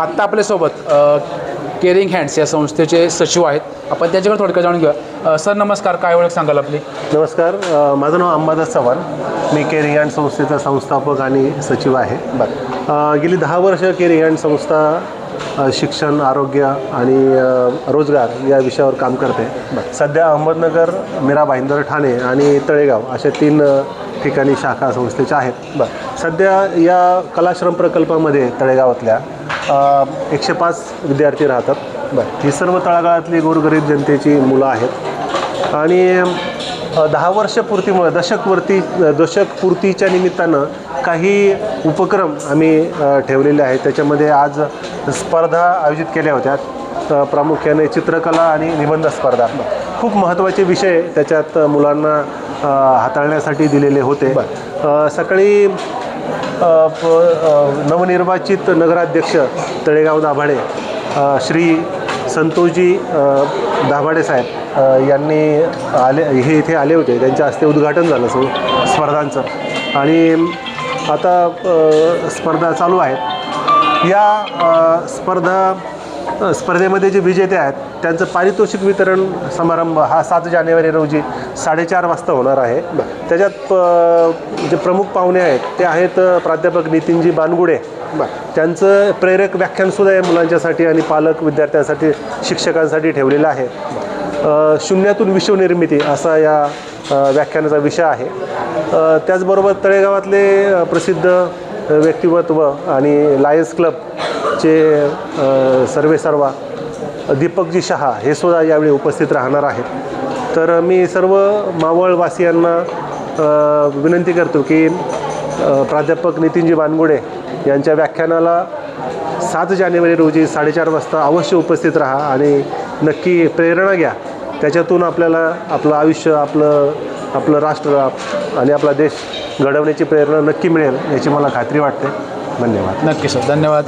आत्ता आपल्यासोबत caring hands या संस्थेचे सचिव आहेत. आपण त्याच्याकडे थोडक्यात जाणून घेऊया. सर नमस्कार. काय ओळख सांगाल आपली? नमस्कार. माझं नाव अंबादास चव्हाण. मी केअरिंग अँड संस्थेचा संस्थापक आणि सचिव आहे. अ, गेली दहा वर्ष केअरिंग अँड संस्था शिक्षण आरोग्य आणि रोजगार या विषयावर काम करते. सध्या अहमदनगर मीरा भाईंदर ठाणे आणि तळेगाव अशा तीन ठिकाणी शाखा संस्थेच्या आहेत. सध्या या कलाश्रम प्रकल्पामध्ये तळेगावातल्या एकशे पाच विद्यार्थी राहतात. ही सर्व तळागाळातली गोरगरीब जनतेची मुलं आहेत. आणि दहा वर्ष पूर्तीमुळे दशकवरती दशक पूर्तीच्या निमित्तानं काही उपक्रम आम्ही ठेवलेले आहेत. त्याच्यामध्ये आज स्पर्धा आयोजित केल्या होत्या. प्रामुख्याने चित्रकला आणि निबंध स्पर्धा. खूप महत्त्वाचे विषय त्याच्यात मुलांना हाताळण्यासाठी दिलेले होते. सकाळी नवनिर्वाचित नगराध्यक्ष तळेगाव दाभाडे श्री संतोषजी दाभाडे साहेब यांनी आले हे इथे आले होते. त्यांच्या हस्ते उद्घाटन झालं सो स्पर्धांचं. आणि आता स्पर्धा चालू आहेत. या स्पर्धा स्पर्धेमध्ये जे विजेते आहेत त्यांचं पारितोषिक वितरण समारंभ हा सात जानेवारी रोजी साडेचार वाजता होणार आहे. त्याच्यात प- जे प्रमुख पाहुणे आहेत ते आहेत प्राध्यापक नितीनजी बानगुडे. त्यांचं प्रेरक व्याख्यानसुद्धा या मुलांच्यासाठी आणि पालक विद्यार्थ्यांसाठी शिक्षकांसाठी ठेवलेलं आहे. शून्यातून विश्वनिर्मिती असा या व्याख्यानाचा विषय आहे. त्याचबरोबर तळेगावातले प्रसिद्ध व्यक्तिमत्व आणि लायन्स क्लबचे चे सर्वे सर्वा दीपकजी शहा हे सुद्धा यावेळी उपस्थित राहणार आहेत. तर मी सर्व मावळवासियांना विनंती करतो की प्राध्यापक नितीनजी बानगुडे यांच्या व्याख्यानाला सात जानेवारी रोजी साडेचार वाजता अवश्य उपस्थित राहा आणि नक्की प्रेरणा घ्या. त्याच्यातून आपल्याला आपलं आयुष्य आपलं आपलं राष्ट्र आणि आपला देश घडवण्याची प्रेरणा नक्की मिळेल याची मला खात्री वाटते. धन्यवाद. नक्की सर धन्यवाद.